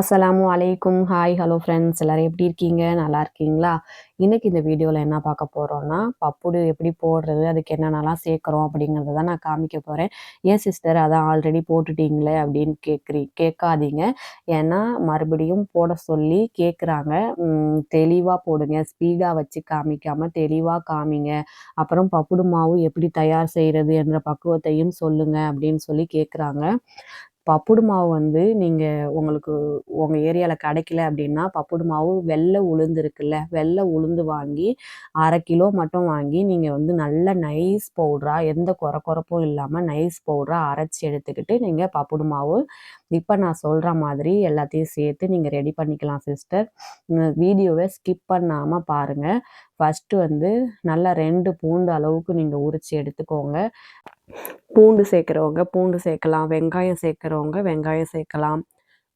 அஸ்ஸலாமு அலைக்கும். Hi hello friends எல்லோரும் எப்படி இருக்கீங்க? நல்லா இருக்கீங்களா? இன்றைக்கி இந்த வீடியோவில் என்ன பார்க்க போகிறோன்னா பப்புடு எப்படி போடுறது அதுக்கு என்னென்னலாம் சேர்க்குறோம் அப்படிங்கிறத தான் நான் காமிக்க போகிறேன் ஏன் சிஸ்டர் அதான் ஆல்ரெடி போட்டுட்டீங்களே அப்படின்னு கேட்குறீ கேட்காதீங்க. ஏன்னா மறுபடியும் போட சொல்லி கேட்குறாங்க தெளிவாக போடுங்க. ஸ்பீடாக வச்சு காமிக்காமல் தெளிவாக காமிங்க. அப்புறம் பப்புடு மாவு எப்படி தயார் செய்கிறது என்ற பக்குவத்தையும் சொல்லுங்கள் அப்படின்னு சொல்லி கேட்குறாங்க பப்புடு மாவு வந்து நீங்கள் உங்களுக்கு உங்கள் ஏரியாவில் கிடைக்கல அப்படின்னா பப்புடு மாவு வெள்ளை உளுந்து இருக்குல்ல வெள்ளை உளுந்து வாங்கி அரை கிலோ மட்டும் வாங்கி நீங்கள் வந்து நல்ல நைஸ் பவுடராக எந்த குறை குறப்பும் இல்லாமல் நைஸ் பவுடராக அரைச்சி எடுத்துக்கிட்டு நீங்கள் பப்புடு மாவு இப்போ நான் சொல்கிற மாதிரி எல்லாத்தையும் சேர்த்து நீங்கள் ரெடி பண்ணிக்கலாம் சிஸ்டர். வீடியோவை ஸ்கிப் பண்ணாமல் பாருங்கள் ஃபஸ்ட்டு வந்து நல்லா ரெண்டு பூண்டு அளவுக்கு நீங்கள் உரித்து எடுத்துக்கோங்க. பூண்டு சேர்க்குறவங்க பூண்டு சேர்க்கலாம் வெங்காயம் சேர்க்குறவங்க வெங்காயம் சேர்க்கலாம்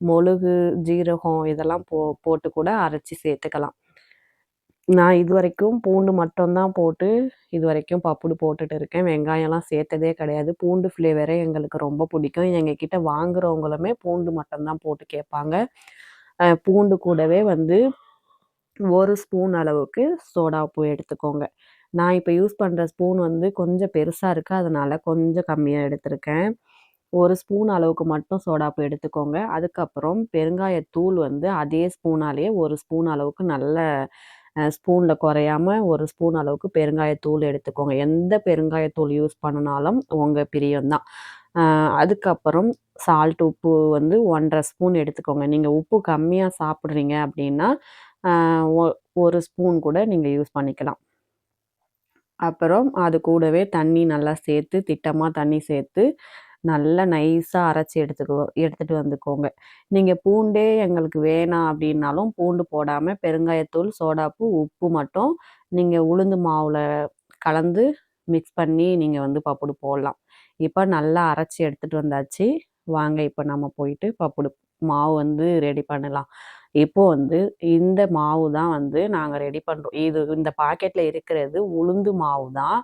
மொழுகு ஜீரகம் இதெல்லாம் போ போட்டு கூட அரைச்சி சேர்த்துக்கலாம். நான் இது வரைக்கும் பூண்டு மட்டும்தான் போட்டு இது வரைக்கும் பப்புடு போட்டுட்டு இருக்கேன். வெங்காயம்லாம் சேர்த்ததே கிடையாது. பூண்டு ஃப்ளேவரே எங்களுக்கு ரொம்ப பிடிக்கும். எங்ககிட்ட வாங்குறவங்களுமே பூண்டு மட்டும்தான் போட்டு கேட்பாங்க. பூண்டு கூடவே வந்து ஒரு ஸ்பூன் அளவுக்கு சோடா உப்பு எடுத்துக்கோங்க. நான் இப்போ யூஸ் பண்ணுற ஸ்பூன் வந்து கொஞ்சம் பெருசாக இருக்குது அதனால் கொஞ்சம் கம்மியாக எடுத்திருக்கேன். ஒரு ஸ்பூன் அளவுக்கு மட்டும் சோடாப்பு எடுத்துக்கோங்க. அதுக்கப்புறம் பெருங்காயத்தூள் வந்து அதே ஸ்பூனாலேயே ஒரு ஸ்பூன் அளவுக்கு நல்ல ஸ்பூனில் குறையாமல் ஒரு ஸ்பூன் அளவுக்கு பெருங்காயத்தூள் எடுத்துக்கோங்க. எந்த பெருங்காயத்தூள் யூஸ் பண்ணினாலும் உங்கள் பிரியம்தான் அதுக்கப்புறம் சால்ட் உப்பு வந்து ஒன்றரை ஸ்பூன் எடுத்துக்கோங்க. நீங்கள் உப்பு கம்மியாக சாப்பிட்றீங்க அப்படின்னா ஒரு ஸ்பூன் கூட நீங்கள் யூஸ் பண்ணிக்கலாம். அப்புறம் அது கூடவே தண்ணி நல்லா சேர்த்து திட்டமாக தண்ணி சேர்த்து நல்லா நைஸாக அரைச்சி எடுத்துக்கோ எடுத்துகிட்டு வந்துக்கோங்க. நீங்கள் பூண்டே எங்களுக்கு வேணாம் அப்படின்னாலும் பூண்டு போடாமல் பெருங்காயத்தூள் சோடாப்பு உப்பு மட்டும் நீங்கள் உளுந்து மாவில் கலந்து மிக்ஸ் பண்ணி நீங்கள் வந்து பப்புடு போடலாம். இப்போ நல்லா அரைச்சி எடுத்துகிட்டு வந்தாச்சு. வாங்க இப்போ நம்ம போயிட்டு பப்புடு மாவு வந்து ரெடி பண்ணலாம். இப்போ வந்து இந்த மாவு தான் வந்து நாங்கள் ரெடி பண்ணுறோம் இது இந்த பாக்கெட்டில் இருக்கிறது உளுந்து மாவு தான்.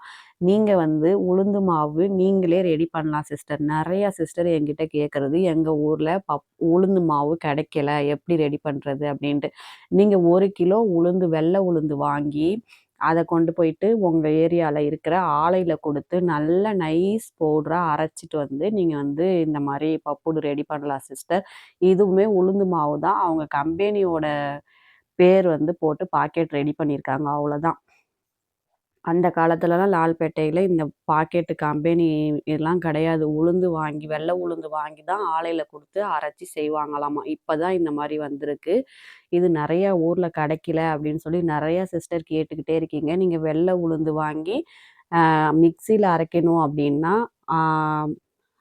நீங்கள் வந்து உளுந்து மாவு நீங்களே ரெடி பண்ணலாம் சிஸ்டர் நிறையா சிஸ்டர் என்கிட்ட கேட்குறது எங்கள் ஊரில் பப் உளுந்து மாவு கிடைக்கல. எப்படி ரெடி பண்ணுறது அப்படின்ட்டு. நீங்கள் ஒரு கிலோ உளுந்து வெள்ளை உளுந்து வாங்கி அதை கொண்டு போயிட்டு உங்கள் ஏரியாவில் இருக்கிற ஆலையில் கொடுத்து நல்ல நைஸ் பவுடராக அரைச்சிட்டு வந்து நீங்கள் வந்து இந்த மாதிரி பப்புடு ரெடி பண்ணலாம் சிஸ்டர் இதுவுமே உளுந்து மாவு தான் அவங்க கம்பெனியோட பேர் வந்து போட்டு பாக்கெட் ரெடி பண்ணியிருக்காங்க. அவ்வளோதான் அந்த காலத்துலலாம் லால்பேட்டையில் இந்த பாக்கெட்டு கம்பெனி இதெல்லாம் கிடையாது. உளுந்து வாங்கி வெள்ளை உளுந்து வாங்கி தான் ஆலையில் கொடுத்து அரைச்சி செய்வாங்களாமா. இப்போ தான் இந்த மாதிரி வந்திருக்கு. இது நிறையா ஊரில் கிடைக்கல அப்படின்னு சொல்லி நிறையா சிஸ்டர் கேட்டுக்கிட்டே இருக்கீங்க. நீங்கள் வெள்ளை உளுந்து வாங்கி மிக்சியில் அரைக்கணும் அப்படின்னா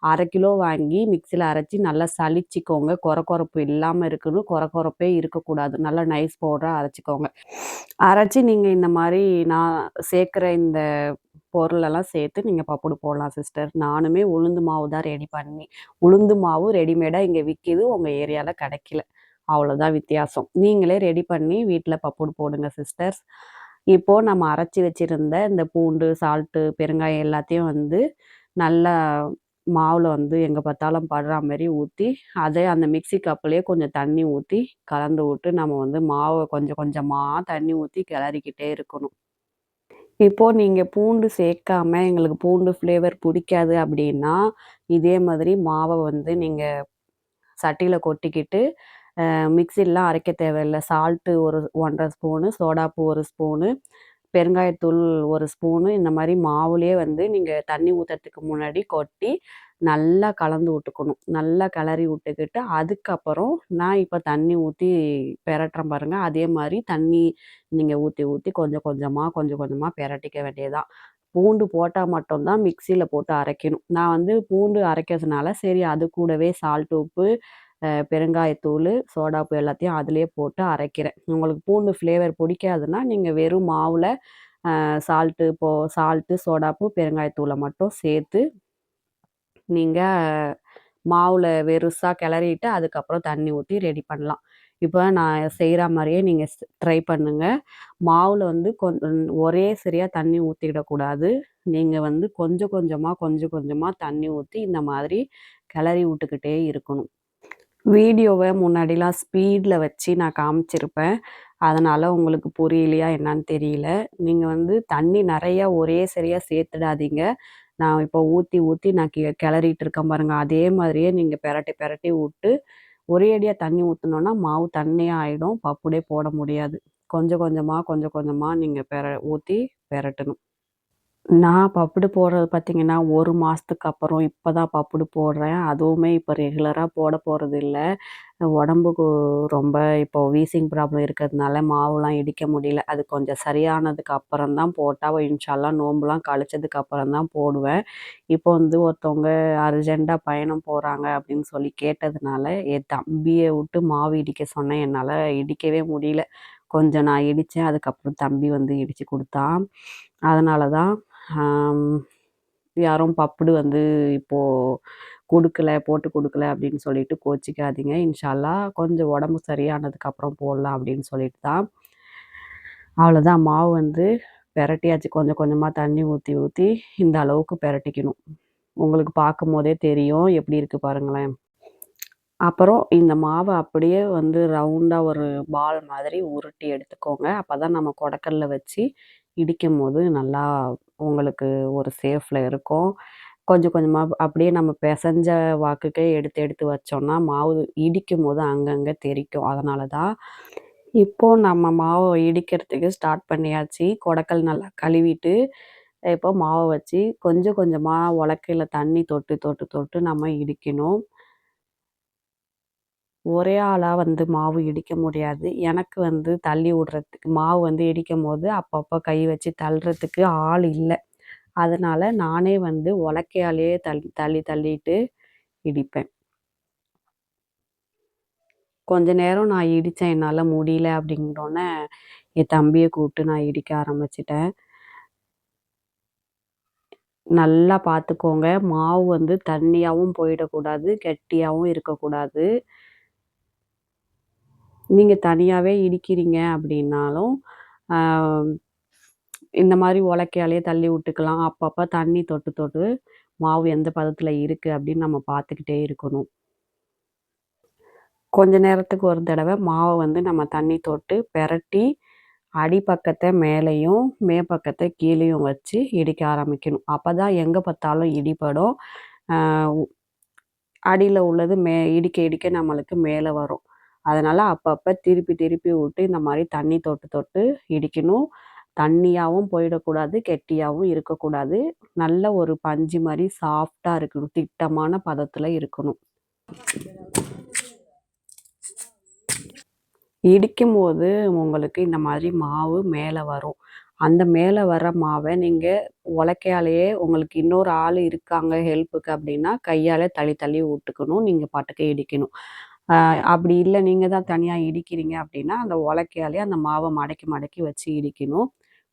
அரை கிலோ வாங்கி மிக்சியில் அரைச்சி நல்லா சளிச்சிக்கோங்க. குறை குறப்பு இல்லாமல் இருக்கணும். குறை குறப்பே இருக்கக்கூடாது. நல்லா நைஸ் பவுடராக அரைச்சிக்கோங்க. அரைச்சி நீங்கள் இந்த மாதிரி நான் சேர்க்குற இந்த பொருளெல்லாம் சேர்த்து நீங்கள் பப்புடு போடலாம் சிஸ்டர். நானுமே உளுந்து மாவு தான் ரெடி பண்ணி உளுந்து மாவு ரெடிமேடாக இங்கே விற்கிது உங்கள் ஏரியாவில் கிடைக்கல. அவ்வளோதான் வித்தியாசம். நீங்களே ரெடி பண்ணி வீட்டில் பப்புடு போடுங்க சிஸ்டர்ஸ். இப்போது நம்ம அரைச்சி வச்சுருந்த இந்த பூண்டு சால்ட்டு பெருங்காயம் எல்லாத்தையும் வந்து நல்லா மாவில் வந்து எங்கே பார்த்தாலும் படுற மாதிரி ஊற்றி அதே அந்த மிக்சி கப்புலேயே கொஞ்சம் தண்ணி ஊற்றி கலந்து விட்டு நம்ம வந்து மாவை கொஞ்சம் கொஞ்சமாக தண்ணி ஊற்றி கிளறிக்கிட்டே இருக்கணும். இப்போது நீங்கள் பூண்டு சேர்க்காம எங்களுக்கு பூண்டு ஃப்ளேவர் பிடிக்காது அப்படின்னா இதே மாதிரி மாவை வந்து நீங்கள் சட்டியில் கொட்டிக்கிட்டு மிக்சிலாம் அரைக்க தேவையில்லை. சால்ட்டு ஒரு ஒன்றரை ஸ்பூனு சோடாப்பு ஒரு ஸ்பூனு பெருங்காயத்தூள் ஒரு ஸ்பூனு இந்த மாதிரி மாவுலேயே வந்து நீங்கள் தண்ணி ஊற்றுறதுக்கு முன்னாடி கொட்டி நல்லா கலந்து விட்டுக்கணும். நல்லா கிளறி விட்டுக்கிட்டு அதுக்கப்புறம் நான் இப்போ தண்ணி ஊற்றி பெரட்டுறேன் பாருங்கள் அதே மாதிரி தண்ணி நீங்கள் ஊற்றி ஊற்றி கொஞ்சம் கொஞ்சமாக கொஞ்சம் கொஞ்சமாக பெரட்டிக்க வேண்டியதுதான். பூண்டு போட்டால் மட்டும்தான் மிக்சியில் போட்டு அரைக்கணும். நான் வந்து பூண்டு அரைக்கிறதுனால சரி அது கூடவே சால்ட் உப்பு பெருங்காயத்தூள் சோடாப்பு எல்லாத்தையும் அதிலே போட்டு அரைக்கிறேன். உங்களுக்கு பூண்டு ஃப்ளேவர் பிடிக்காதுன்னா நீங்கள் வெறும் மாவில் சால்ட்டு போ சால்ட்டு சோடாப்பு பெருங்காயத்தூளை மட்டும் சேர்த்து நீங்கள் மாவில் வெறுசாக கிளறிட்டு அதுக்கப்புறம் தண்ணி ஊற்றி ரெடி பண்ணலாம். இப்போ நான் செய்கிற மாதிரியே நீங்கள் ட்ரை பண்ணுங்கள் மாவில் வந்து கொஞ்சம் ஒரே சரியாக தண்ணி ஊற்றிடக்கூடாது நீங்கள் வந்து கொஞ்சம் கொஞ்சமாக கொஞ்சம் கொஞ்சமாக தண்ணி ஊற்றி இந்த மாதிரி கிளறி விட்டுக்கிட்டே இருக்கணும். வீடியோவை முன்னாடிலாம் ஸ்பீடில் வச்சு நான் காமிச்சிருப்பேன். அதனால் உங்களுக்கு புரியலையா என்னன்னு தெரியல. நீங்கள் வந்து தண்ணி நிறையா ஒரே சரியாக சேர்த்துடாதீங்க. நான் இப்போ ஊற்றி ஊற்றி நான் கி கிளறிட்டு இருக்கேன் பாருங்கள் அதே மாதிரியே நீங்கள் பெரட்டி பெரட்டி விட்டு ஒரே அடியாக தண்ணி ஊற்றினோன்னா மாவு தண்ணியாக ஆகிடும் பப்புடே போட முடியாது. கொஞ்சம் கொஞ்சமாக கொஞ்சம் கொஞ்சமாக நீங்கள் பெற ஊற்றி பெரட்டணும். நான் பப்புடு போடுறது பார்த்தீங்கன்னா, ஒரு மாதத்துக்கு அப்புறம் இப்போ தான் பப்புடு போடுறேன். அதுவுமே இப்போ ரெகுலராக போட போறதில்ல. உடம்புக்கு ரொம்ப இப்போ வீசிங் ப்ராப்ளம் இருக்கிறதுனால மாவுலாம் இடிக்க முடியல. அது கொஞ்சம் சரியானதுக்கு அப்புறம் தான் போட்டா இன்ஷால்லா நோம்புலாம் கழிச்சதுக்கு அப்புறம் தான் போடுவேன். இப்போ வந்து ஒருத்தவங்க அர்ஜென்ட்டாக பயணம் போகிறாங்க அப்படின்னு சொல்லி கேட்டதுனால, என் தம்பிய விட்டு மாவு இடிக்க சொன்னேன். என்னால் இடிக்கவே முடியல. கொஞ்சம் நான் இடித்தேன் அதுக்கப்புறம் தம்பி வந்து இடித்து கொடுத்தான் அதனால தான் யாரும் பப்புடு வந்து இப்போது கொடுக்கல போட்டு கொடுக்கல அப்படின்னு சொல்லிட்டு கோச்சிக்காதீங்க. இன்ஷால்லா கொஞ்சம் உடம்பு சரியானதுக்கப்புறம் போடலாம் அப்படின்னு சொல்லிட்டு தான். அவ்வளோதான். மாவு வந்து பெரட்டியாச்சு. கொஞ்சம் கொஞ்சமாக தண்ணி ஊற்றி ஊற்றி இந்த அளவுக்கு பெரட்டிக்கணும். உங்களுக்கு பார்க்கும் போதே தெரியும். எப்படி இருக்குது பாருங்களேன். அப்புறம் இந்த மாவை அப்படியே வந்து ரவுண்டாக ஒரு பால் மாதிரி உருட்டி எடுத்துக்கோங்க. அப்போ தான் நம்ம கொடக்கல்ல வச்சு இடிக்கும் போது நல்லா உங்களுக்கு ஒரு சேஃபில் இருக்கும். கொஞ்சம் கொஞ்சமாக அப்படியே நம்ம பிசைஞ்ச வாக்குக்கே எடுத்து எடுத்து வச்சோம்னா மாவு இடிக்கும் போது அங்கங்கே தெரிக்கும். அதனால தான் இப்போது நம்ம மாவை இடிக்கிறதுக்கு ஸ்டார்ட் பண்ணியாச்சு. கொடக்கல் நல்லா கழுவிட்டு இப்போ மாவை வச்சு கொஞ்சம் கொஞ்சமாக உலக்கையில் தண்ணி தொட்டு தொட்டு தொட்டு நம்ம இடிக்கணும். ஒரே ஆளாக வந்து மாவு இடிக்க முடியாது. எனக்கு வந்து தள்ளி விடுறதுக்கு மாவு வந்து இடிக்கும் போது அப்பப்போ கை வச்சு தள்ளுறதுக்கு ஆள் இல்லை. அதனால் நானே வந்து உலக்கையாலேயே தள்ளி தள்ளி தள்ளிட்டு இடிப்பேன். கொஞ்ச நேரம் நான் இடித்தேன் என்னால் முடியல அப்படிங்கிறோன்னே என் தம்பியை கூப்பிட்டு நான் இடிக்க ஆரம்பிச்சிட்டேன். நல்லா பார்த்துக்கோங்க மாவு வந்து தண்ணியாகவும் போயிடக்கூடாது கெட்டியாகவும் இருக்கக்கூடாது. நீங்கள் தனியாகவே இடிக்கிறீங்க அப்படின்னாலும் இந்த மாதிரி உலக்கையாலேயே தள்ளி விட்டுக்கலாம். அப்பப்போ தண்ணி தொட்டு தொட்டு மாவு எந்த பதத்தில் இருக்குது அப்படின்னு நம்ம பார்த்துக்கிட்டே இருக்கணும். கொஞ்ச நேரத்துக்கு ஒரு தடவை மாவை வந்து நம்ம தண்ணி தொட்டு பெரட்டி அடிப்பக்கத்தை மேலேயும் மேப்பக்கத்தை கீழேயும் வச்சு இடிக்க ஆரம்பிக்கணும். அப்போ தான் எங்கே பார்த்தாலும் இடிப்படும் அடியில் உள்ளது மே இடிக்க இடிக்க நம்மளுக்கு மேலே வரும். அதனால் அப்பப்போ திருப்பி திருப்பி விட்டு இந்த மாதிரி தண்ணி தொட்டு தொட்டு இடிக்கணும். தண்ணியாகவும் போயிடக்கூடாது கெட்டியாகவும் இருக்கக்கூடாது. நல்ல ஒரு பஞ்சு மாதிரி சாஃப்டாக இருக்கணும். திட்டமான பதத்தில் இருக்கணும். இடிக்கும் போது உங்களுக்கு இந்த மாதிரி மாவு மேலே வரும். அந்த மேலே வர மாவை நீங்கள் உலக்கையாலேயே உங்களுக்கு இன்னொரு ஆள் இருக்காங்க ஹெல்ப்புக்கு அப்படின்னா கையால் தள்ளி தள்ளி விட்டுக்கணும். நீங்கள் பாட்டுக்கு இடிக்கணும். அப்படி இல்லை நீங்கள் தான் தனியாக இடிக்கிறீங்க அப்படின்னா அந்த உலக்கையாலே அந்த மாவை மடக்கி மடக்கி வச்சு இடிக்கணும்.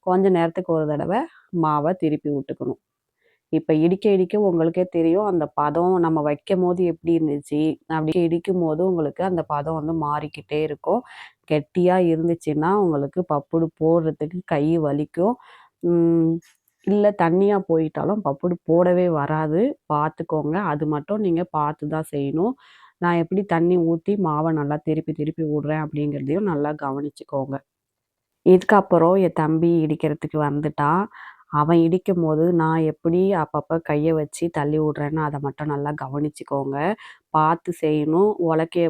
கொஞ்ச நேரத்துக்கு ஒரு தடவை மாவை திருப்பி விட்டுக்கணும். இப்போ இடிக்க இடிக்க உங்களுக்கே தெரியும் அந்த பதம் நம்ம வைக்கும் போது எப்படி இருந்துச்சு? அப்படி இடிக்கும் போது உங்களுக்கு அந்த பதம் வந்து மாறிக்கிட்டே இருக்கும். கெட்டியாக இருந்துச்சுன்னா உங்களுக்கு பப்புடு போடுறதுக்கு கை வலிக்கும். இல்லை தண்ணியாக போயிட்டாலும் பப்புடு போடவே வராது. பார்த்துக்கோங்க அது மட்டும் நீங்கள் பார்த்து தான் செய்யணும். நான் எப்படி தண்ணி ஊற்றி மாவை நல்லா திருப்பி திருப்பி விடுறேன் அப்படிங்கிறதையும் நல்லா கவனிச்சுக்கோங்க. இதுக்கப்புறம் என் தம்பி இடிக்கிறதுக்கு வந்துட்டான். அவன் இடிக்கும் போது நான் எப்படி அப்பப்போ கையை வச்சு தள்ளி விட்றேன்னு அதை மட்டும் நல்லா கவனிச்சுக்கோங்க. பார்த்து செய்யணும். உலக்கைய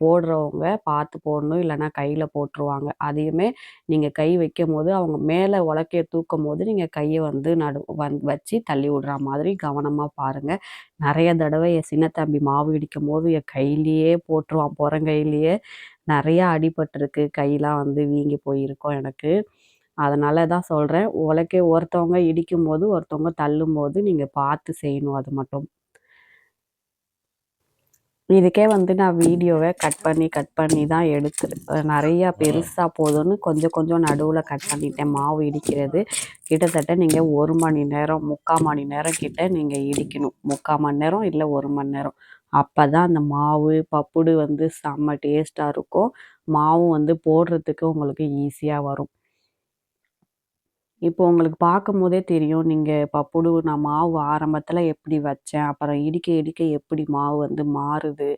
போடுறவங்க பார்த்து போடணும். இல்லைன்னா கையில் போட்டுருவாங்க. அதையுமே நீங்கள் கை வைக்கும் போது அவங்க மேலே உலக்கைய தூக்கும் போது நீங்கள் கையை வந்து நடு வந் வச்சு தள்ளி விடுற மாதிரி கவனமாக பாருங்கள் நிறைய தடவை என் சின்ன தம்பி மாவு இடிக்கும் போது என் கையிலேயே போட்டுருவான். புறங்கையிலேயே நிறையா அடிபட்டிருக்கு. கையெலாம் வந்து வீங்கி போயிருக்கோம் எனக்கு. அதனால தான் சொல்கிறேன் உலக்கை ஒருத்தவங்க இடிக்கும்போது ஒருத்தவங்க தள்ளும்போது நீங்கள் பார்த்து செய்யணும் அது மட்டும். இதுக்கே வந்து நான் வீடியோவை கட் பண்ணி கட் பண்ணி தான் எடுத்து நிறையா பெருசாக போதும்னு கொஞ்சம் கொஞ்சம் நடுவில் கட் பண்ணிட்டேன். மாவு இடிக்கிறது. கிட்டத்தட்ட நீங்கள் ஒரு மணி நேரம் முக்கால் மணி நேரம் கிட்ட நீங்கள் இடிக்கணும். முக்கால் மணி நேரம் இல்லை ஒரு மணி நேரம். அப்போ தான் அந்த மாவு பப்புடு வந்து செம்ம டேஸ்ட்டாக இருக்கும். மாவும் வந்து போடுறதுக்கு உங்களுக்கு ஈஸியாக வரும். இப்போ உங்களுக்கு பார்க்கும்போதே தெரியும், நீங்க பப்புடு நான் மாவு ஆரம்பத்தில் எப்படி வச்சேன், அப்புறம் இடிக்க இடிக்க எப்படி மாவு வந்து மாறுது.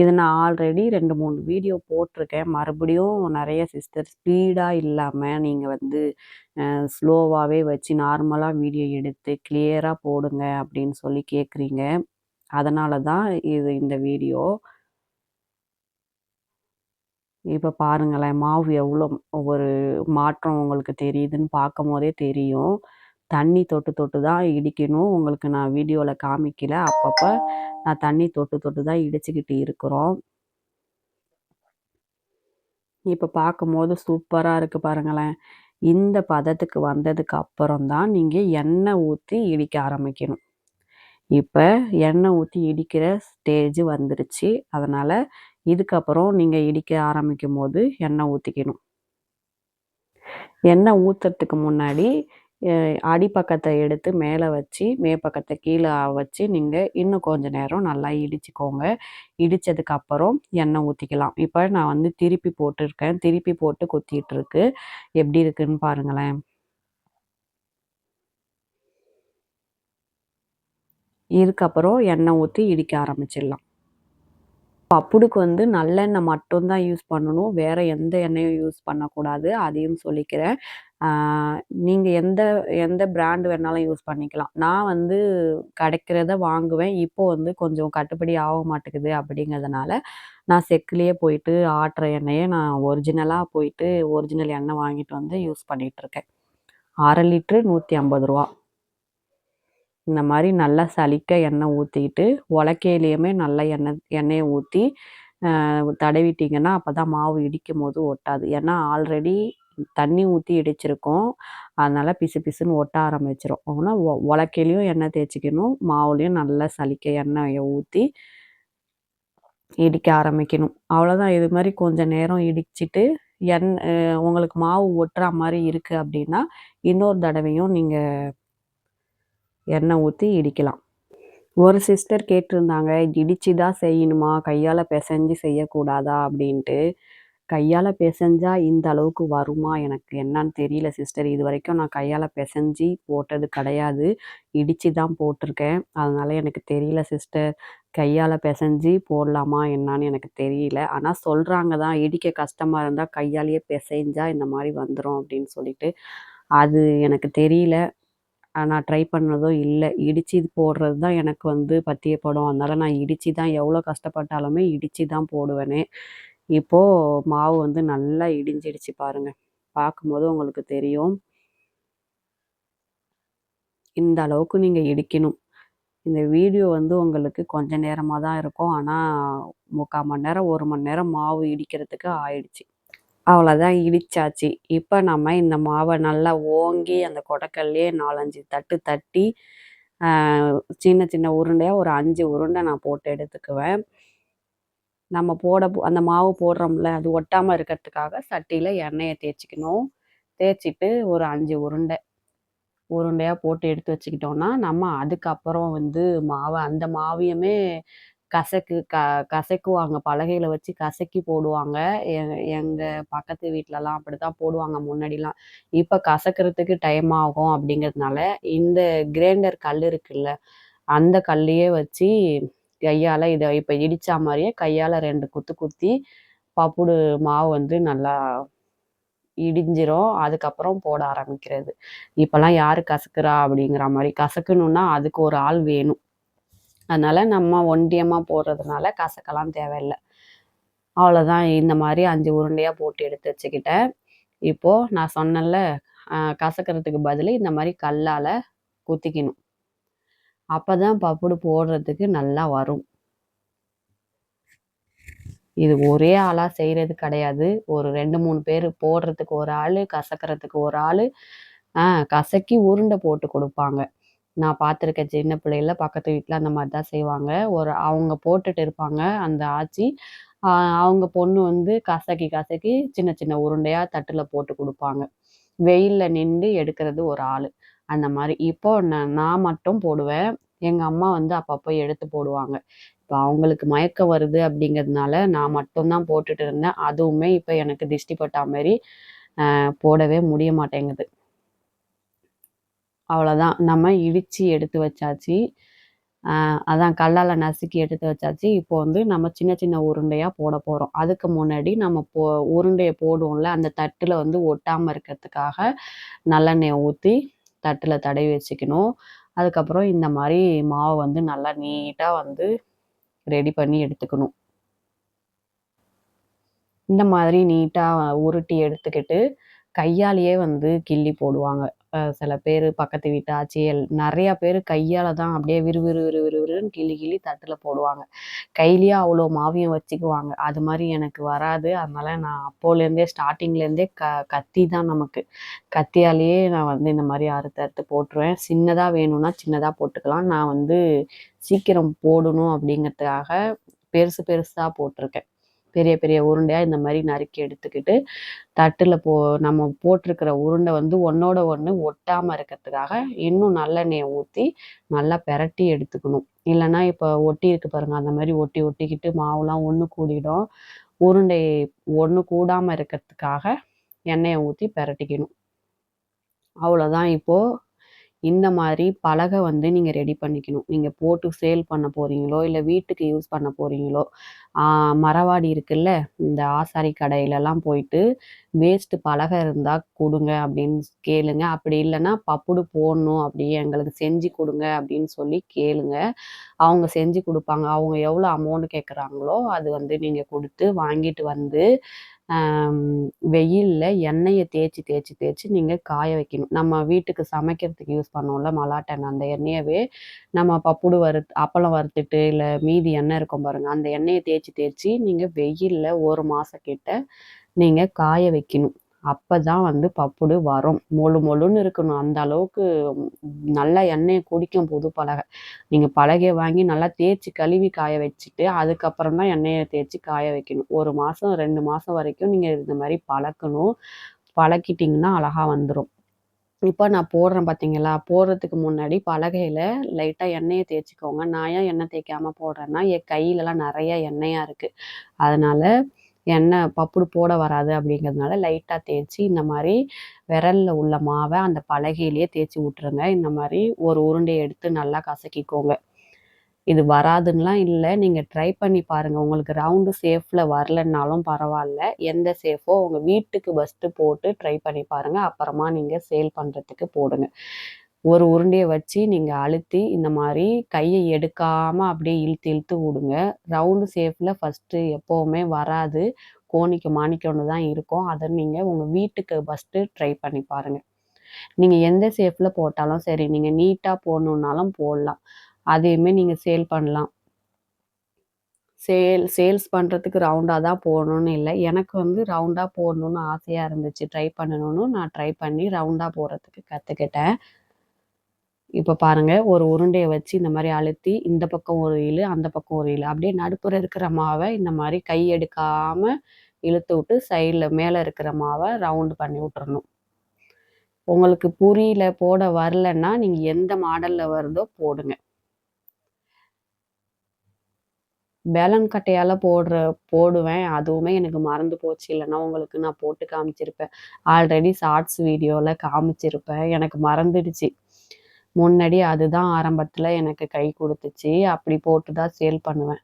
இது நான் ஆல்ரெடி ரெண்டு மூணு வீடியோ போட்டிருக்கேன். மறுபடியும் நிறைய சிஸ்டர் ஸ்பீடாக இல்லாமல் நீங்கள் வந்து ஸ்லோவாகவே வச்சு நார்மலாக வீடியோ எடுத்து கிளியராக போடுங்க அப்படின்னு சொல்லி கேட்குறீங்க அதனால தான் இது இந்த வீடியோ இப்போ பாருங்களேன் மாவு எவ்வளோ ஒரு மாற்றம் உங்களுக்கு தெரியுதுன்னு பார்க்கும் போதே தெரியும். தண்ணி தொட்டு தொட்டு தான் இடிக்கணும். உங்களுக்கு நான் வீடியோவில் காமிக்கல. அப்பப்போ நான் தண்ணி தொட்டு தொட்டு தான் இடிச்சுக்கிட்டு இருக்கிறோம். இப்போ பார்க்கும்போது சூப்பராக இருக்குது பாருங்களேன். இந்த பதத்துக்கு வந்ததுக்கு அப்புறம் தான் நீங்கள் எண்ணெய் ஊற்றி இடிக்க ஆரம்பிக்கணும். இப்போ எண்ணெய் ஊற்றி இடிக்கிற ஸ்டேஜ் வந்துருச்சு. அதனால் இதுக்கப்புறம் நீங்கள் இடிக்க ஆரம்பிக்கும் போது எண்ணெய் ஊற்றிக்கணும் எண்ணெய் ஊற்றுறதுக்கு முன்னாடி அடிப்பக்கத்தை எடுத்து மேலே வச்சு மேற்பக்கத்தை கீழே வச்சு நீங்கள் இன்னும் கொஞ்சம் நேரம் நல்லா இடிச்சுக்கோங்க. இடித்ததுக்கப்புறம் எண்ணெய் ஊற்றிக்கலாம் இப்போ நான் வந்து திருப்பி போட்டிருக்கேன். திருப்பி போட்டு குத்திட்டு இருக்கு எப்படி இருக்குன்னு பாருங்களேன். இதுக்கப்புறம் எண்ணெய் ஊற்றி இடிக்க ஆரம்பிச்சிடலாம். பப்புடுக்கு வந்து நல்லெண்ணெய் மட்டும்தான் யூஸ் பண்ணணும். வேறு எந்த எண்ணெயும் யூஸ் பண்ணக்கூடாது. அதையும் சொல்லிக்கிறேன். நீங்கள் எந்த எந்த பிராண்டு வேணாலும் யூஸ் பண்ணிக்கலாம். நான் வந்து கிடைக்கிறத வாங்குவேன். இப்போ வந்து கொஞ்சம் கட்டுப்படி ஆக மாட்டேங்குது அப்படிங்கிறதுனால நான் செக்குலேயே போயிட்டு ஆட்டுற எண்ணெயை நான் ஒரிஜினலாக போயிட்டு ஒரிஜினல் எண்ணெய் வாங்கிட்டு வந்து யூஸ் பண்ணிகிட்ருக்கேன் அரை லிட்ரு நூற்றி ஐம்பது ரூபா. இந்த மாதிரி நல்லா சலிக்க எண்ணெய் ஊற்றிக்கிட்டு உலக்கையிலையுமே நல்லா எண்ணெய் எண்ணெயை ஊற்றி தடவிட்டிங்கன்னா அப்போ தான் மாவு இடிக்கும் போது ஒட்டாது. ஏன்னா ஆல்ரெடி தண்ணி ஊற்றி இடிச்சிருக்கோம். அதனால் பிசு பிசுன்னு ஒட்ட ஆரம்பிச்சிரும். ஆனால் உலக்கையிலையும் எண்ணெய் தேய்ச்சிக்கணும். மாவுலேயும் நல்லா சலிக்க எண்ணெயை ஊற்றி இடிக்க ஆரம்பிக்கணும். அவ்வளோதான் இது மாதிரி கொஞ்சம் நேரம் இடிச்சிட்டு எண் உங்களுக்கு மாவு ஒட்டுற மாதிரி இருக்குது அப்படின்னா இன்னொரு தடவையும் நீங்கள் எண்ணெய் ஊற்றி இடிக்கலாம். ஒரு சிஸ்டர் கேட்டிருந்தாங்க இடித்து தான் செய்யணுமா? கையால் பிசைஞ்சு செய்யக்கூடாதா? அப்படின்ட்டு. கையால் பிசைஞ்சால் இந்த அளவுக்கு வருமா? எனக்கு என்னன்னு தெரியல சிஸ்டர் இது வரைக்கும் நான் கையால் பிசைஞ்சு போட்டது கிடையாது. இடித்து தான் போட்டிருக்கேன். அதனால் எனக்கு தெரியல சிஸ்டர் கையால் பிசைஞ்சு போடலாமா? என்னான்னு எனக்கு தெரியல. ஆனால் சொல்கிறாங்க தான் இடிக்க கஷ்டமாக இருந்தால் கையாலேயே பிசைஞ்சா இந்த மாதிரி வந்துடும் அப்படின்னு சொல்லிட்டு. அது எனக்கு தெரியல. நான் ட்ரை பண்ணதும் இல்லை இடித்து இது போடுறது தான் எனக்கு வந்து பத்தியப்படும். அதனால் நான் இடித்து தான் எவ்வளோ கஷ்டப்பட்டாலுமே இடித்து தான் போடுவேனே. இப்போது மாவு வந்து நல்லா இடிஞ்சிடுச்சு பாருங்கள் பார்க்கும்போது உங்களுக்கு தெரியும். இந்த அளவுக்கு நீங்கள் இடிக்கணும். இந்த வீடியோ வந்து உங்களுக்கு கொஞ்ச நேரமாக தான் இருக்கும். ஆனால் முக்கால் மணி நேரம் ஒரு மணி நேரம் மாவு இடிக்கிறதுக்கு ஆயிடுச்சு. அவ்வளோதான் இடிச்சாச்சு. இப்போ நம்ம இந்த மாவை நல்லா ஓங்கி அந்த கொடக்கல்லையே நாலஞ்சு தட்டு தட்டி சின்ன சின்ன உருண்டையாக ஒரு அஞ்சு உருண்டை நான் போட்டு எடுத்துக்குவேன். நம்ம போட அந்த மாவு போடுறோம்ல அது ஒட்டாமல் இருக்கிறதுக்காக சட்டியில் எண்ணெயை தேய்ச்சிக்கணும். தேய்ச்சிட்டு ஒரு அஞ்சு உருண்டை உருண்டையாக போட்டு எடுத்து வச்சுக்கிட்டோன்னா நம்ம அதுக்கப்புறம் வந்து மாவை அந்த மாவையுமே கசக்கு க கசக்குவாங்க. பலகையில் வச்சு கசக்கி போடுவாங்க. எங்கள் பக்கத்து வீட்டிலலாம் அப்படி தான் போடுவாங்க முன்னாடிலாம். இப்போ கசக்கிறதுக்கு டைம் ஆகும் அப்படிங்கிறதுனால இந்த கிரைண்டர் கல் இருக்குல்ல அந்த கல்லையே வச்சு கையால் இதை இப்போ இடித்தா மாதிரியே கையால் ரெண்டு குத்து குத்தி பப்புடு மாவு வந்து நல்லா இடிஞ்சிரும். அதுக்கப்புறம் போட ஆரம்பிக்கிறது. இப்போல்லாம் யார் கசக்குறா அப்படிங்கிற மாதிரி. கசக்கணுன்னா அதுக்கு ஒரு ஆள் வேணும். அதனால் நம்ம ஒண்டியமாக போடுறதுனால கசக்கெல்லாம் தேவையில்லை. அவ்வளோதான் இந்த மாதிரி அஞ்சு உருண்டையாக போட்டு எடுத்து வச்சுக்கிட்டேன். இப்போது நான் சொன்னேன்ல கசக்கிறதுக்கு பதில் இந்த மாதிரி கல்லால் குத்திக்கணும். அப்போ தான் பப்புடு போடுறதுக்கு நல்லா வரும். இது ஒரே ஆளாக செய்கிறது கிடையாது. ஒரு ரெண்டு மூணு பேர் போடுறதுக்கு ஒரு ஆள் கசக்கிறதுக்கு ஒரு ஆள் கசக்கி உருண்டை போட்டு கொடுப்பாங்க. நான் பார்த்துருக்கேன். சின்ன பிள்ளைகள பக்கத்து வீட்டில் அந்த மாதிரி தான் செய்வாங்க. ஒரு அவங்க போட்டுட்டு இருப்பாங்க அந்த ஆச்சி. அவங்க பொண்ணு வந்து கசக்கி கசக்கி சின்ன சின்ன உருண்டையாக தட்டில் போட்டு கொடுப்பாங்க. வெயிலில் நின்று எடுக்கிறது ஒரு ஆள். அந்த மாதிரி. இப்போ நான் நான் மட்டும் போடுவேன். எங்கள் அம்மா வந்து அப்பப்போ எடுத்து போடுவாங்க. இப்போ அவங்களுக்கு மயக்கம் வருது அப்படிங்கிறதுனால நான் மட்டும்தான் போட்டுட்டு இருந்தேன். அதுவுமே இப்போ எனக்கு திஷ்டிப்பட்டா மாதிரி போடவே முடிய மாட்டேங்குது. அவ்வளோதான். நம்ம இடித்து எடுத்து வச்சாச்சு. அதான் கல்லால் நசுக்கி எடுத்து வச்சாச்சு. இப்போ வந்து நம்ம சின்ன சின்ன உருண்டையாக போட போகிறோம் அதுக்கு முன்னாடி நம்ம போ உருண்டையை போடுவோம்ல அந்த தட்டில் வந்து ஒட்டாமல் இருக்கிறதுக்காக நல்லெண்ணெயை ஊற்றி தட்டில் தடவி வச்சுக்கணும். அதுக்கப்புறம் இந்த மாதிரி மாவை வந்து நல்லா நீட்டாக வந்து ரெடி பண்ணி எடுத்துக்கணும். இந்த மாதிரி நீட்டாக உருட்டி எடுத்துக்கிட்டு கையாலேயே வந்து கிள்ளி போடுவாங்க. சில பேர் பக்கத்து வீட்டு ஆச்சியல் நிறையா பேர் கையால் தான் அப்படியே விறுவிறு விறுவிறுன்னு கிளி கிளி தட்டில் போடுவாங்க. கையிலேயே அவ்வளோ மாவியம் வச்சுக்குவாங்க. அது மாதிரி எனக்கு வராது. அதனால் நான் அப்போலேருந்தே ஸ்டார்டிங்லேருந்தே க கத்தி தான் நமக்கு. கத்தியாலேயே நான் வந்து இந்த மாதிரி அறுத்து அறுத்து போட்டுருவேன். சின்னதாக வேணும்னா சின்னதாக போட்டுக்கலாம். நான் வந்து சீக்கிரம் போடணும் அப்படிங்கிறதுக்காக பெருசு பெருசாக போட்டிருக்கேன். பெரிய பெரிய உருண்டையாக இந்த மாதிரி நறுக்கி எடுத்துக்கிட்டு தட்டில் போ நம்ம போட்டிருக்கிற உருண்டை வந்து ஒன்றோட ஒன்று ஒட்டாமல் இருக்கிறதுக்காக இன்னும் நல்லெண்ணெயை ஊற்றி நல்லா பெரட்டி எடுத்துக்கணும். இல்லைன்னா இப்போ ஒட்டி இருக்கு பாருங்கள் அந்த மாதிரி ஒட்டி ஒட்டிக்கிட்டு மாவுலாம் ஒன்று கூடிடும். உருண்டை ஒன்று கூடாமல் இருக்கிறதுக்காக எண்ணெயை ஊற்றி பெரட்டிக்கணும். அவ்வளோதான் இப்போது இந்த மாதிரி பலகை வந்து நீங்கள் ரெடி பண்ணிக்கணும். நீங்கள் போட்டு சேல் பண்ண போகிறீங்களோ இல்லை வீட்டுக்கு யூஸ் பண்ண போகிறீங்களோ மரவாடி இருக்குல்ல இந்த ஆசாரி கடையிலலாம் போயிட்டு வேஸ்ட்டு பலகை இருந்தால் கொடுங்க அப்படின்னு கேளுங்க. அப்படி இல்லைன்னா பப்புடு போடணும் அப்படி எங்களுக்கு செஞ்சு கொடுங்க அப்படின்னு சொல்லி கேளுங்க. அவங்க செஞ்சு கொடுப்பாங்க. அவங்க எவ்வளோ அமௌண்ட் கேட்குறாங்களோ அது வந்து நீங்கள் கொடுத்து வாங்கிட்டு வந்து வெயிலில் எண்ணெயை தேய்ச்சி தேய்ச்சி தேய்ச்சி நீங்கள் காய வைக்கணும். நம்ம வீட்டுக்கு சமைக்கிறதுக்கு யூஸ் பண்ணுவோம்ல மலாட்டன் அந்த எண்ணெயவே நம்ம பப்புடு வறுத்து அப்பளம் வறுத்துட்டு இல்லை மீதி எண்ணெய் இருக்கும் பாருங்கள் அந்த எண்ணெயை தேய்ச்சி தேய்ச்சி நீங்கள் வெயிலில் ஒரு மாதக்கிட்ட நீங்கள் காய வைக்கணும். அப்போ தான் வந்து பப்புடு வரும். மொழு மொழுன்னு இருக்கணும். அந்த அளவுக்கு நல்லா எண்ணெயை குடிக்கும் புது பலகை. நீங்கள் பலகையை வாங்கி நல்லா தேய்ச்சி கழுவி காய வச்சுட்டு அதுக்கப்புறம் தான் எண்ணெயை தேய்ச்சி காய வைக்கணும். ஒரு மாதம் ரெண்டு மாதம் வரைக்கும் நீங்கள் இந்த மாதிரி பழக்கணும். பழக்கிட்டிங்கன்னா அழகாக வந்துடும் இப்போ நான் போடுறேன் பார்த்தீங்களா போடுறதுக்கு முன்னாடி பலகையில் லைட்டாக எண்ணெயை தேய்ச்சிக்கோங்க. நான் ஏன் எண்ணெய் தேய்க்காமல் போடுறேன்னா என் கையிலலாம் நிறைய எண்ணெயாக இருக்குது அதனால் எண்ணெய் பப்புடு போட வராது அப்படிங்கிறதுனால லைட்டாக தேய்ச்சி இந்த மாதிரி விரலில் உள்ள மாவை அந்த பலகையிலேயே தேய்ச்சி விட்ருங்க இந்த மாதிரி ஒரு உருண்டையை எடுத்து நல்லா கசக்கிக்கோங்க. இது வராதுன்னெலாம் இல்லை. நீங்கள் ட்ரை பண்ணி பாருங்கள் உங்களுக்கு ரவுண்டு சேஃபில் வரலன்னாலும் பரவாயில்ல. எந்த சேஃபோ உங்கள் வீட்டுக்கு ஃபஸ்ட்டு போட்டு ட்ரை பண்ணி பாருங்கள் அப்புறமா நீங்கள் சேல் பண்ணுறதுக்கு போடுங்க. ஒரு உருண்டையை வச்சு நீங்கள் அழுத்தி இந்த மாதிரி கையை எடுக்காமல் அப்படியே இழுத்து இழுத்து விடுங்க. ரவுண்டு ஷேப்பில் ஃபஸ்ட்டு எப்போவுமே வராது. கோணிக்கு மாணிக்கொன்று தான் இருக்கும். அதை நீங்கள் உங்கள் வீட்டுக்கு ஃபஸ்ட்டு ட்ரை பண்ணி பாருங்கள் நீங்கள் எந்த ஷேப்பில் போட்டாலும் சரி நீங்கள் நீட்டாக போடணுன்னாலும் போடலாம். அதையுமே நீங்கள் சேல் பண்ணலாம். சேல் சேல்ஸ் பண்ணுறதுக்கு ரவுண்டாக தான் போடணும்னு இல்லை. எனக்கு வந்து ரவுண்டாக போடணுன்னு ஆசையாக இருந்துச்சு. ட்ரை பண்ணணும்னு நான் ட்ரை பண்ணி ரவுண்டாக போடுறதுக்கு கற்றுக்கிட்டேன் இப்போ பாருங்கள் ஒரு உருண்டையை வச்சு இந்த மாதிரி அழுத்தி இந்த பக்கம் ஒரு இழு அந்த பக்கம் ஒரு இழு அப்படியே நடுப்புற இருக்கிற மாவை இந்த மாதிரி கை எடுக்காமல் இழுத்து விட்டு சைடில் மேலே இருக்கிற மாவை ரவுண்டு பண்ணி விட்டுறணும். உங்களுக்கு புரியல போட வரலன்னா நீங்கள் எந்த மாடலில் வருதோ போடுங்க. பேலன் கட்டையால் போடுற போடுவேன் அதுவுமே எனக்கு மறந்து போச்சு. இல்லைன்னா உங்களுக்கு நான் போட்டு காமிச்சிருப்பேன். ஆல்ரெடி ஷார்ட்ஸ் வீடியோவில் காமிச்சிருப்பேன். எனக்கு மறந்துடுச்சு. முன்னாடி அதுதான் ஆரம்பத்தில் எனக்கு கை கொடுத்துச்சு. அப்படி போட்டு தான் சேல் பண்ணுவேன்.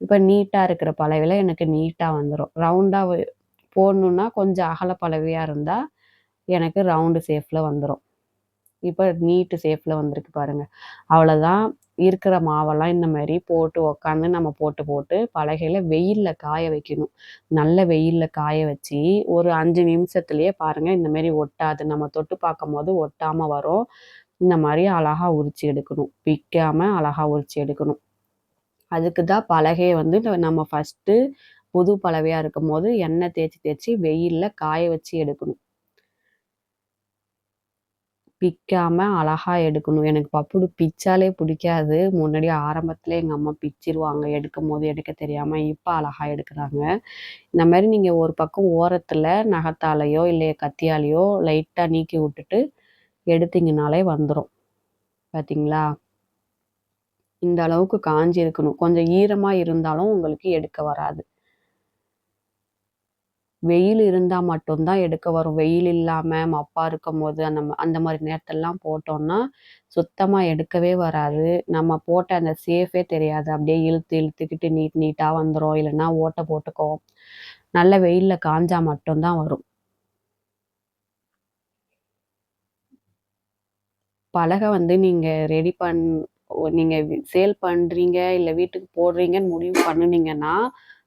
இப்போ நீட்டாக இருக்கிற பலவையில் எனக்கு நீட்டாக வந்துடும் ரவுண்டாக போடணுன்னா கொஞ்சம் அகல பலவையாக இருந்தால் எனக்கு ரவுண்டு சேஃபில் வந்துடும் இப்போ நீட்டு சேஃபில் வந்திருக்கு பாருங்கள் அவ்வளோதான் இருக்கிற மாவெல்லாம் இந்த மாதிரி போட்டு உக்காந்து நம்ம போட்டு போட்டு பலகையில் வெயிலில் காய வைக்கணும். நல்ல வெயிலில் காய வச்சு ஒரு அஞ்சு நிமிஷத்துலேயே பாருங்கள் இந்த மாதிரி ஒட்டாது. நம்ம தொட்டு பார்க்கும் போது ஒட்டாமல் வரும். இந்த மாதிரி அழகாக உரித்து எடுக்கணும். பிக்காமல் அழகாக உரித்து எடுக்கணும். அதுக்கு தான் பலகையை வந்து நம்ம ஃபஸ்ட்டு புது பலவையாக இருக்கும் போது எண்ணெய் தேய்ச்சி தேய்ச்சி வெயிலில் காய வச்சு எடுக்கணும். பிக்காமல் அழகாக எடுக்கணும். எனக்கு பப்புடு பிச்சாலே பிடிக்காது. முன்னாடி ஆரம்பத்தில் எங்கள் அம்மா பிச்சிருவாங்க. எடுக்கும் போது எடுக்க தெரியாமல் இப்போ அழகாக எடுக்கிறாங்க. இந்த மாதிரி நீங்கள் ஒரு பக்கம் ஓரத்தில் நகத்தாலேயோ இல்லை கத்தியாலேயோ லைட்டாக நீக்கி விட்டுட்டு எடுத்தீங்கனாலே வந்துடும் பார்த்தீங்களா இந்த அளவுக்கு காஞ்சி இருக்கணும் கொஞ்சம் ஈரமாக இருந்தாலும் உங்களுக்கு எடுக்க வராது வெயில் இருந்தால் மட்டும்தான் எடுக்க வரும். வெயில் இல்லாமல் மப்பா இருக்கும் போது அந்த அந்த மாதிரி நேரத்தெல்லாம் போட்டோம்னா, சுத்தமாக எடுக்கவே வராது. நம்ம போட்ட அந்த சேஃபே தெரியாது. அப்படியே இழுத்து இழுத்துக்கிட்டு நீட் நீட்டாக வந்துடும் இல்லைன்னா ஓட்டை போட்டுக்கும். நல்ல வெயிலில் காஞ்சால் மட்டும்தான் வரும். பலகை வந்து நீங்கள் ரெடி பண் நீங்கள் சேல் பண்ணுறீங்க இல்லை வீட்டுக்கு போடுறீங்கன்னு முடிவு பண்ணுனீங்கன்னா,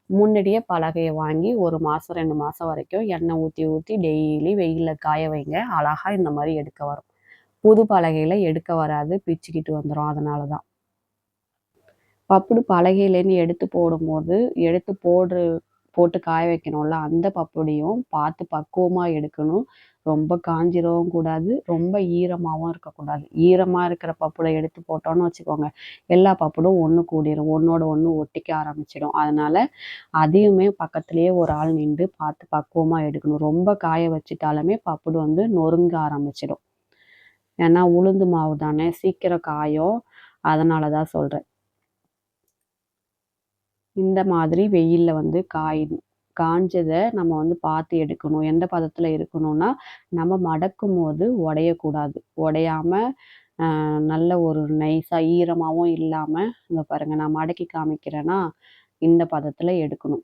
முன்னாடியே பலகையை வாங்கி ஒரு மாதம் ரெண்டு மாதம் வரைக்கும் எண்ணெய் ஊற்றி ஊற்றி டெய்லி வெயிலில் காய வைங்க. அழகாக இந்த மாதிரி எடுக்க வரும். புது பலகையில் எடுக்க வராது. பிச்சுக்கிட்டு வந்துடும் அதனால தான். பப்புடு பலகையிலேருந்து எடுத்து போடும்போது, எடுத்து போடுற போட்டு காய வைக்கணும்ல, அந்த பப்படியும் பார்த்து பக்குவமாக எடுக்கணும். ரொம்ப காஞ்சிரவும் கூடாது. ரொம்ப ஈரமாகவும் இருக்கக்கூடாது. ஈரமாக இருக்கிற பப்புடை எடுத்து போட்டோம்னு வச்சுக்கோங்க, எல்லா பப்புடும் ஒன்று கூடிரும். ஒன்றோட ஒன்று ஒட்டிக்க ஆரம்பிச்சிடும் அதனால அதையுமே பக்கத்துலேயே ஒரு ஆள் நின்று பார்த்து பக்குவமாக எடுக்கணும். ரொம்ப காய வச்சுட்டாலுமே பப்புடு வந்து நொறுங்க ஆரம்பிச்சிடும். ஏன்னா உளுந்து மாவு தானே, சீக்கிரம் காயும். அதனால தான் சொல்கிறேன் இந்த மாதிரி வெயிலில் வந்து காய் காஞ்சதை நம்ம வந்து பார்த்து எடுக்கணும். எந்த பதத்தில் இருக்கணும்னா, நம்ம மடக்கும்போது உடையக்கூடாது. உடையாம நல்ல ஒரு நைஸாக ஈரமாகவும் இல்லாமல் இந்த பாருங்கள் நான் மடக்கி காமிக்கிறேன்னா இந்த பதத்தில் எடுக்கணும்.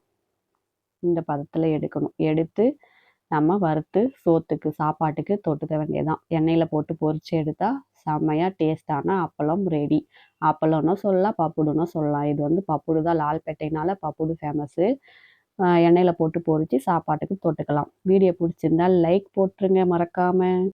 இந்த பதத்தில் எடுக்கணும். எடுத்து நம்ம வறுத்து சோத்துக்கு, சாப்பாட்டுக்கு தொட்டுக்க வேண்டியதான் எண்ணெயில் போட்டு பொரித்து எடுத்தால் செம்மையாக டேஸ்ட்டான அப்பளம் ரெடி. அப்பளம்னு சொல்லலாம், பப்புடுன்னு சொல்லலாம். இது வந்து பப்புடு தான் லால்பேட்டைனால பப்புடு ஃபேமஸ்ஸு எண்ணெயில் போட்டு பொரித்து சாப்பாட்டுக்கு தொட்டுக்கலாம். வீடியோ பிடிச்சிருந்தா லைக் போட்டுருங்க மறக்காமல்